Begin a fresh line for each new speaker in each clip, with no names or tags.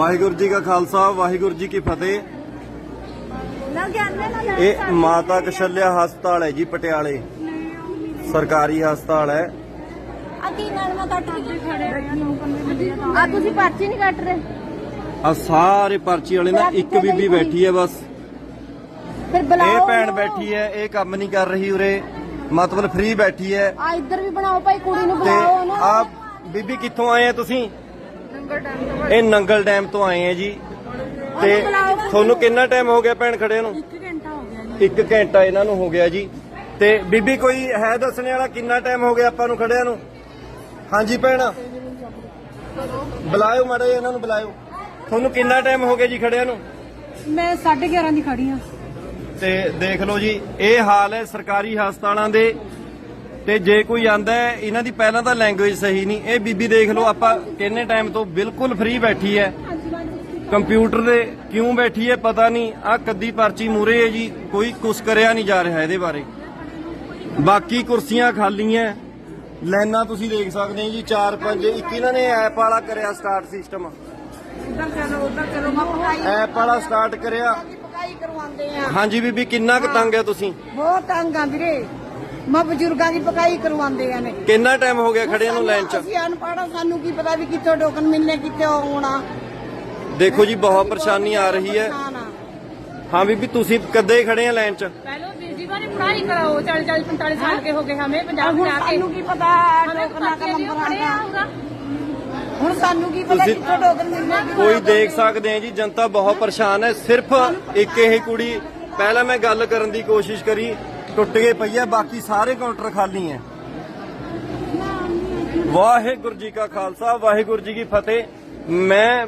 ਵਾਹਿਗੁਰੂ ਜੀ ਕਾ ਖਾਲਸਾ ਵਾਹਿਗੁਰੂ ਜੀ ਕੀ ਫਤਿਹ।
ਨਾ ਨਾ
ਇਹ ਮਾਤਾ ਕਸ਼ਲਿਆ ਹਸਪਤਾਲ ਹੈ ਜੀ ਪਟਿਆਲੇ। ਸਰਕਾਰੀ ਹਸਪਤਾਲ ਹੈ।
ਅਕੀ ਨਾਲ ਮੈਂ ਕੱਟ ਰਹੀ ਆ ਤੁਸੀਂ ਪਰਚੀ ਨਹੀਂ ਕੱਟ ਰਹੇ?
ਆ ਸਾਰੇ ਪਰਚੀ ਵਾਲੇ ਨਾ ਇੱਕ ਬੀਬੀ ਬੈਠੀ ਹੈ ਬਸ।
ਫਿਰ ਬੁਲਾਓ
ਇਹ ਭੈਣ। ਬੈਠੀ ਹੈ ਇਹ ਕੰਮ ਨਹੀਂ ਕਰ ਰਹੀ ਉਰੇ। ਮਤਲਬ ਫ੍ਰੀ ਬੈਠੀ ਹੈ।
ਆ ਇੱਧਰ ਵੀ ਬਣਾਓ ਭਾਈ ਕੁੜੀ ਨੂੰ ਬੁਲਾਓ ਉਹਨੂੰ।
ਆ ਬੀਬੀ ਕਿੱਥੋਂ ਆਏ ਆ ਤੁਸੀਂ? ਇਹ ਨੰਗਲ ਡੈਮ ਤੋਂ ਆਏ ਆ ਜੀ। ਤੇ ਤੁਹਾਨੂੰ ਕਿੰਨਾ ਟਾਈਮ ਹੋ ਗਿਆ ਭੈਣ ਖੜੇ ਨੂੰ? 1 ਘੰਟਾ ਹੋ ਗਿਆ ਜੀ। 1 ਘੰਟਾ ਇਹਨਾਂ ਨੂੰ ਹੋ ਗਿਆ ਜੀ। ਤੇ ਬੀਬੀ ਕੋਈ ਹੈ ਦੱਸਣੇ ਵਾਲਾ ਕਿੰਨਾ ਟਾਈਮ ਹੋ ਗਿਆ ਆਪਾਂ ਨੂੰ ਖੜਿਆਂ ਨੂੰ? ਹਾਂਜੀ ਭੈਣ। ਬੁਲਾਇਓ ਮਾੜਾ ਇਹਨਾਂ ਨੂੰ ਬੁਲਾਇਓ। ਤੁਹਾਨੂੰ ਕਿੰਨਾ ਟਾਈਮ ਹੋ ਗਿਆ ਜੀ ਖੜਿਆਂ ਨੂੰ?
ਮੈਂ 11:30 ਦੀ ਖੜੀ ਆ
ਤੇ ਦੇਖ ਲਓ ਜੀ ਇਹ ਹਾਲ ਹੈ ਸਰਕਾਰੀ ਹਸਪਤਾਲਾਂ ਦੇ। ਤੇ ਜੇ ਕੋਈ ਆਂਦਾ ਇਹਨਾਂ ਦੀ ਪਹਿਲਾਂ ਤਾਂ ਲੈਂਗੁਏਜ ਸਹੀ ਨਹੀਂ। ਇਹ ਬੀਬੀ ਦੇਖ ਲਓ ਆਪਾਂ ਕਿੰਨੇ ਟਾਈਮ ਤੋਂ ਬਿਲਕੁਲ ਫ੍ਰੀ ਬੈਠੀ ਹੈ। ਕੰਪਿਊਟਰ ਦੇ ਕਿਉਂ ਬੈਠੀ ਹੈ ਪਤਾ ਨਹੀਂ। ਆ ਕੱਦੀ ਪਰਚੀ ਮੂਰੇ ਹੈ ਜੀ ਕੋਈ ਕੁਛ ਕਰਿਆ ਨਹੀਂ ਜਾ ਰਿਹਾ ਇਹਦੇ ਬਾਰੇ। ਬਾਕੀ ਕੁਰਸੀਆਂ ਖਾਲੀਆਂ ਲਾਈਨਾਂ ਤੁਸੀਂ ਦੇਖ ਸਕਦੇ ਹੋ ਜੀ 4 5 ਇੱਕ ਇਹਨਾਂ ਨੇ ਐਪ ਵਾਲਾ ਕਰਿਆ ਸਟਾਰਟ ਸਿਸਟਮ ਐਪ ਵਾਲਾ ਸਟਾਰਟ ਕਰਿਆ। ਹਾਂਜੀ ਬੀਬੀ ਕਿੰਨਾ ਕੁ ਤੰਗ ਹੈ ਤੁਸੀਂ?
ਬਹੁਤ ਤੰਗ ਆ ਵੀਰੇ। ਮੈਂ ਬਜ਼ੁਰਗਾਂ ਦੀ ਪਕਾਈ ਕਰਵਾਉਂਦੇ ਆ ਨੇ
ਕਿੰਨਾ ਟਾਈਮ ਹੋ ਗਿਆ ਖੜਿਆਂ ਨੂੰ ਲਾਈਨ 'ਚ
ਅਸੀਂ ਅਨਪੜ੍ਹ ਆ, ਸਾਨੂੰ ਕੀ ਪਤਾ ਵੀ ਕਿੱਥੋਂ ਟੋਕਨ ਮਿਲਨੇ ਕਿੱਥੇ ਆਉਣਾ
ਦੇਖੋ ਜੀ ਬਹੁਤ ਪਰੇਸ਼ਾਨੀ ਆ ਰਹੀ ਹੈ
ਨਾ ਨਾ
ਹਾਂ ਬੀਬੀ ਤੁਸੀਂ ਕਦੇ ਖੜੇ ਆ ਲਾਈਨ 'ਚ
पहले बीजी वाली पढ़ाई कराओ चालीस चालीस पैंतालीस साल के हो गए हमें पंजाब
ਹੁਣ
में आके
ਸਾਨੂੰ ਕੀ ਪਤਾ
हमें
ਟੋਕਨਾਂ ਦਾ
पता
ਨੰਬਰ
खड़े
ਆਉਂਦਾ
आऊंगा
ਹੁਣ ਸਾਨੂੰ ਕੀ ਪਤਾ
ਤੁਸੀਂ-
ਕਿੱਥੋਂ ਟੋਕਨ ਮਿਲਨੇ
ਕੋਈ ਦੇਖ ਸਕਦੇ ਆ ਜੀ ਜਨਤਾ ਬਹੁਤ ਪਰੇਸ਼ਾਨ ਹੈ ਸਿਰਫ ਇੱਕ ਇਹ ਕੁੜੀ ਪਹਿਲਾਂ ਮੈਂ ਗੱਲ ਕਰਨ ਦੀ ਕੋਸ਼ਿਸ਼ ਕਰੀ ਟੁੱਟ ਗਏ ਪਈ ਹੈ ਬਾਕੀ ਸਾਰੇ ਕਾਊਂਟਰ ਖਾਲੀ ਹੈ ਵਾਹਿਗੁਰੂ ਜੀ ਕਾ ਖਾਲਸਾ, ਵਾਹਿਗੁਰੂ ਜੀ ਕੀ ਫਤਿਹ। ਮੈਂ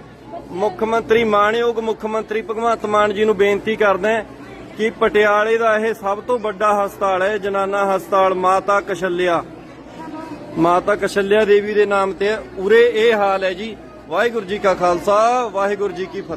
ਮੁੱਖ ਮੰਤਰੀ, ਮਾਣਯੋਗ ਮੁੱਖ ਮੰਤਰੀ ਭਗਵੰਤ ਮਾਨ ਜੀ ਨੂੰ ਬੇਨਤੀ ਕਰਦਾ ਕਿ ਪਟਿਆਲੇ ਦਾ ਇਹ ਸਭ ਤੋਂ ਵੱਡਾ ਹਸਪਤਾਲ ਹੈ ਜਨਾਨਾ ਹਸਪਤਾਲ ਮਾਤਾ ਕਸ਼ਲਿਆ ਮਾਤਾ ਕਸ਼ਲਿਆ ਦੇਵੀ ਦੇ ਨਾਮ ਤੇ ਉਰੇ ਇਹ ਹਾਲ ਹੈ ਜੀ। ਵਾਹਿਗੁਰੂ ਜੀ ਕਾ ਖਾਲਸਾ, ਵਾਹਿਗੁਰੂ ਜੀ ਕੀ ਫਤਿਹ।